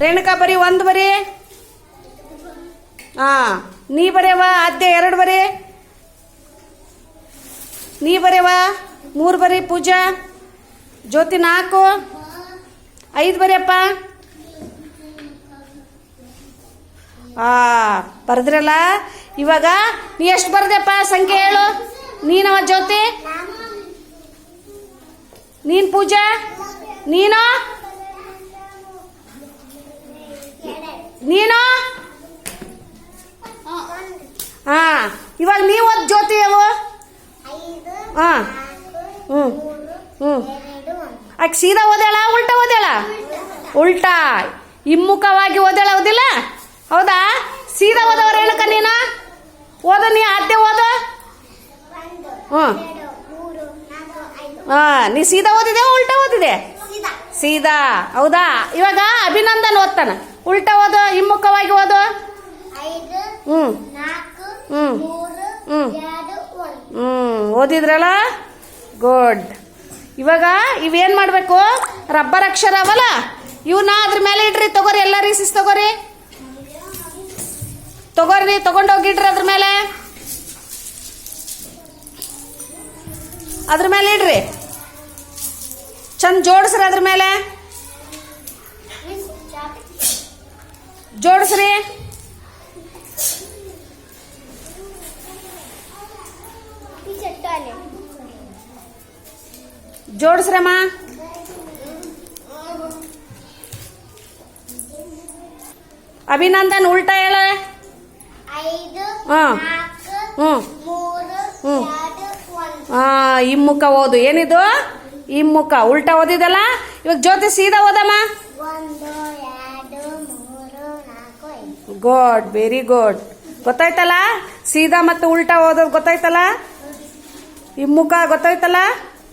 ರೇಣುಕಾ, ಬರೀ ಒಂದು ಬರೀ? ಹಾ ನೀ ಬರೆಯವ ಆದ್ಯ ಎರಡು ಬರೀ? ನೀ ಬರೆಯವ ಮೂರು ಬರೀ ಪೂಜಾ? ಜ್ಯೋತಿ ನಾಲ್ಕು? ಐದು ಬರೆಯಪ್ಪ? ಆ, ಬರೆದ್ರಲ್ಲ? ಇವಾಗ ನೀ ಎಷ್ಟು ಬರ್ದೆಪ್ಪ ಸಂಖ್ಯೆ ಹೇಳು ನೀನವ ಜ್ಯೋತಿ? ನೀನು ಪೂಜಾ? ನೀನು? ನೀನು? ಹಾ. ಇವಾಗ ನೀವು ಒಂದು ಜ್ಯೋತಿ ಅವು? ಹಾ. ಹ್ಞೂ ಹ್ಞೂ ಆಕೆ ಸೀದಾ ಓದ್ಯಾಳ? ಉಲ್ಟಾ ಓದ್ಯಾಳ? ಉಲ್ಟಾ. ಹಿಮ್ಮುಖವಾಗಿ ಓದ್ಯಾಳ ಓದಿಲ್ಲ ಹೌದಾ? ಸೀದಾ ಓದವ್ರ ಹೇಳಕ ನೀನು? ಓದ ನೀ ಆದ್ಯ ಓದ? ಹ್ಞೂ ಹಾ. ನೀ ಸೀದಾ ಓದಿದೆ ಉಲ್ಟಾ ಓದಿದೆ ಸೀದಾ. ಹೌದಾ? ಇವಾಗ ಅಭಿನಂದನ್ ಓದ್ತಾನ. ಉಲ್ಟ ಓದು ಹಿಮ್ಮುಖವಾಗಿ ಓದು. ಹ್ಞೂ ಹ್ಮ್. ಹ್ಮ್. ಹ್ಞೂ ಓದಿದ್ರಲ್ಲ? ಗುಡ್. ಇವಾಗ ಇವೇನು ಮಾಡಬೇಕು? ರಬ್ಬರ್ ಅಕ್ಷರ ಅವಲ್ಲ ಇವನ್ನ ಅದ್ರ ಮೇಲೆ ಇಡ್ರಿ ತಗೋರಿ ಎಲ್ಲ ರೀಸಿಸ್ ತಗೋರಿ. ತಗೋರಿ ತಗೊಂಡೋಗಿಡ್ರಿ ಅದ್ರ ಮೇಲೆ. ಅದ್ರ ಮೇಲೆ ಇಡ್ರಿ. ಚಂದ ಜೋಡಿಸ್ರಿ ಅದ್ರ ಮೇಲೆ. ಜೋಡಿಸ್ರಿ. ಜೋಡಿಸ್ರಮ್ಮ ಅಭಿನಂದನ್ ಉಲ್ಟಾ ಹೇಳ. ಹಾ. ನಾಲ್ಕು ಹ್ಞೂ ಹಾಂ ಹಿಮ್ಮುಖ ಓದು. ಏನಿದು? ಹಿಮ್ಮುಖ ಉಲ್ಟಾ ಓದಿದಲ್ಲ? ಇವಾಗ ಜ್ಯೋತಿ ಸೀದಾ ಓದಮ್ಮ. ಗುಡ್ ವೆರಿ ಗುಡ್ ಗೊತ್ತಾಯ್ತಲ್ಲ? ಸೀದಾ ಮತ್ತು ಉಲ್ಟಾ ಓದೋದು ಗೊತ್ತಾಯ್ತಲ್ಲ? ಹಿಮ್ಮುಖ ಗೊತ್ತಾಯ್ತಲ್ಲ?